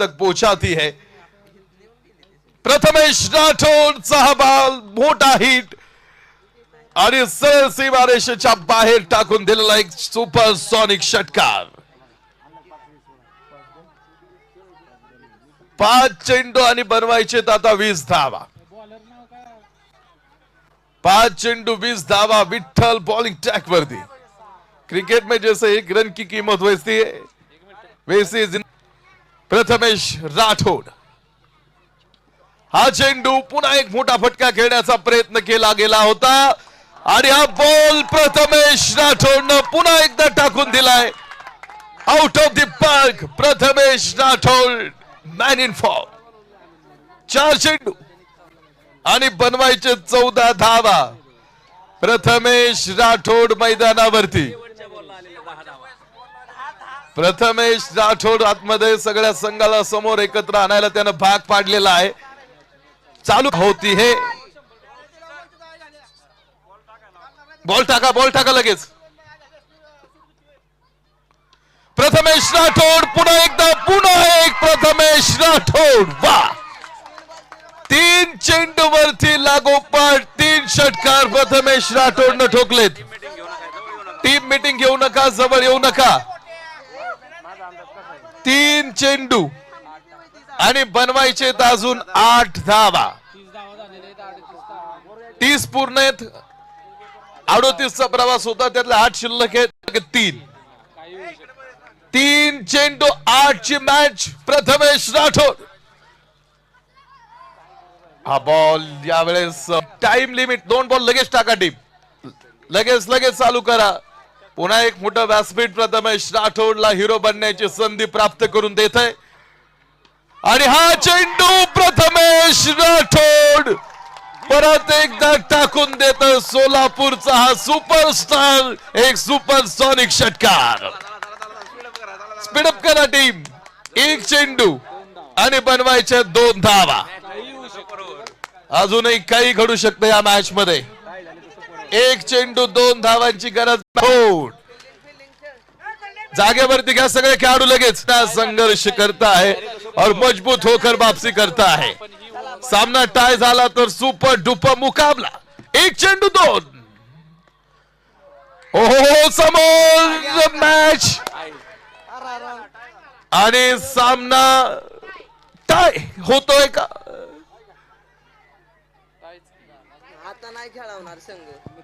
तक पहुंचाती है। प्रथमेश राठोडचा हा मोठा हिट आणि सरळ सीमारेषेच्या बाहेर टाकून दिलेला एक सुपर सॉनिक षटकार. पाच चेंडू आणि बनवायचे आता वीस धावा. पाच चेंडू वीस धावा विठ्ठल बॉलिंग ट्रैक वरती. क्रिकेट में जैसे एक रन की कीमत वैसी है वैसी प्रथमेश राठोड. हा चेंडू पुन्हा एक मोठा फटका खेळण्याचा प्रयत्न केला गेला होता. आणि हा बॉल प्रथमेश राठोडनं पुन्हा एकदा टाकून दिलाय. Out of the park Prathamesh Rathod man in form चार चेंडू. आणि बनवायचे चौदा धावा. प्रथमेश राठोड मैदानावरती. प्रथमेश राठोड आतमध्ये सगळ्या संघाला समोर एकत्र आणायला त्यानं भाग पाडलेला आहे. चालू होती हे. बॉल टाका बॉल टाका लगेच. प्रथमेश राठोड पुन्हा एकदा पुन्हा एक प्रथमेश राठोड. वा! तीन चेंडू वरती लागोपाठ तीन षटकार प्रथमेश राठोडनं ठोकलेत. टीम मिटिंग घेऊ नका जवळ येऊ नका. तीन चेंडू आणि बनवायचे अजून आठ धावा. तीस पूर्ण आहेत. अडोतीसचा प्रवास होता त्यातले आठ शिल्लक आहेत तीन. तीन चेंडू आठ ची मॅच प्रथमेश राठोड. हा बॉल यावेळेस टाइम लिमिट दोन बॉल लगेच टाका टीम लगेच लगेच चालू करा. पुन्हा एक मोठं व्यासपीठ प्रथमेश राठोडला हिरो बनण्याची संधी प्राप्त करून देत आहे. आणि हा चेंडू प्रथमेश राठोड परत एकदा टाकून देत सोलापूरचा हा सुपरस्टार एक सुपरसॉनिक षटकार. स्पीडअप करा टीम एक चेंडू आणि बनवायच्या दोन धावा. अजूनही काही घडू शकतं या मॅच मध्ये. एक चेंडू दोन धावांची गरज हो जागेवरती घ्या सगळे खेळाडू लगेच. संघर्ष करता है और मजबूत होकर वापसी करता है सामना टाय झाला तर सुपर डुपर मुकाबला. एक चेंडू दोन. ओहो हो, हो, समोर मॅच आणि सामना टाय होतोय का?